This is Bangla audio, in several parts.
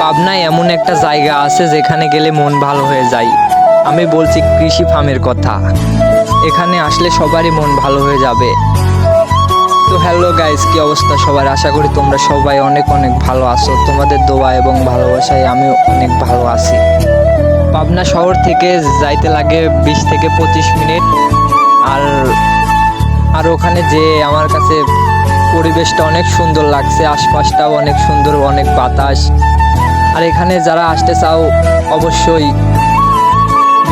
পাবনায় এমন একটা জায়গা আছে যেখানে গেলে মন ভালো হয়ে যায়। আমি বলছি কৃষি ফার্মের কথা। এখানে আসলে সবারই মন ভালো হয়ে যাবে। তো হ্যালো গাইস কি অবস্থা সবার? আশা করি তোমরা সবাই অনেক অনেক ভালো আছো। তোমাদের দোয়া এবং ভালোবাসায় আমি অনেক ভালো আছি। পাবনা শহর থেকে যাইতে লাগে বিশ থেকে পঁচিশ মিনিট। আর আর ওখানে যে আমার কাছে পরিবেশটা অনেক সুন্দর লাগছে, আশপাশটাও অনেক সুন্দর, অনেক বাতাস। আর এখানে যারা আসতে চাও, অবশ্যই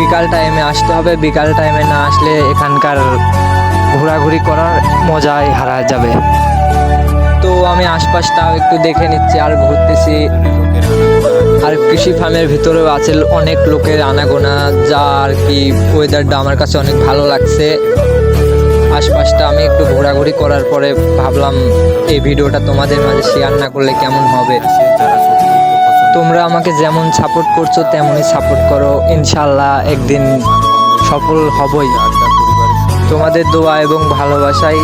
বিকাল টাইমে আসতে হবে। বিকাল টাইমে না আসলে এখানকার ঘোরাঘুরি করার মজাই হারা যাবে। তো আমি আশপাশটাও একটু দেখে নিচ্ছি, আর ঘুরতেছি। আর কৃষি ফার্মের ভিতরেও আছে অনেক লোকের আনাগোনা, যা আর কি ওয়েদারটা আমার কাছে অনেক ভালো লাগছে। আশপাশটা আমি একটু ঘোরাঘুরি করার পরে ভাবলাম, এই ভিডিওটা তোমাদের মাঝে শেয়ার না করলে কেমন হবে? তোমরা আমাকে যেমন সাপোর্ট করছ, তেমনই সাপোর্ট করো। ইনশাল্লাহ একদিন সফল হবই। তোমাদের দোয়া এবং ভালোবাসাই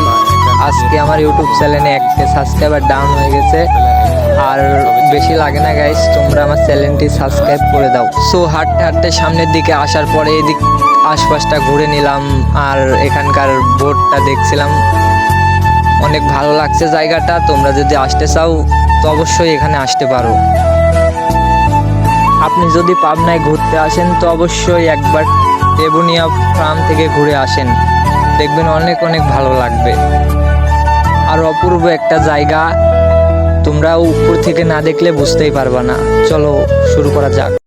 আজকে আমার ইউটিউব চ্যানেলে একটা সাবস্ক্রাইবার ডাউন হয়ে গেছে। আর বেশি লাগে না গাইস তোমরা আমার চ্যানেলটি সাবস্ক্রাইব করে দাও। সো হাঁটতে হাঁটতে সামনের দিকে আসার পরে এদিক আশপাশটা ঘুরে নিলাম আর এখানকার বোর্ডটা দেখছিলাম। অনেক ভালো লাগছে জায়গাটা। তোমরা যদি আসতে চাও, তো অবশ্যই এখানে আসতে পারো। আপনি যদি পাবনায় ঘুরতে আসেন, তো অবশ্যই একবার টেবুনিয়া ফার্ম থেকে ঘুরে আসেন। দেখবেন অনেক অনেক ভালো লাগবে। আর অপূর্ব একটা জায়গা, তোমরা উপর থেকে না দেখলে বুঝতেই পারবা না। চলো, শুরু করা যাক।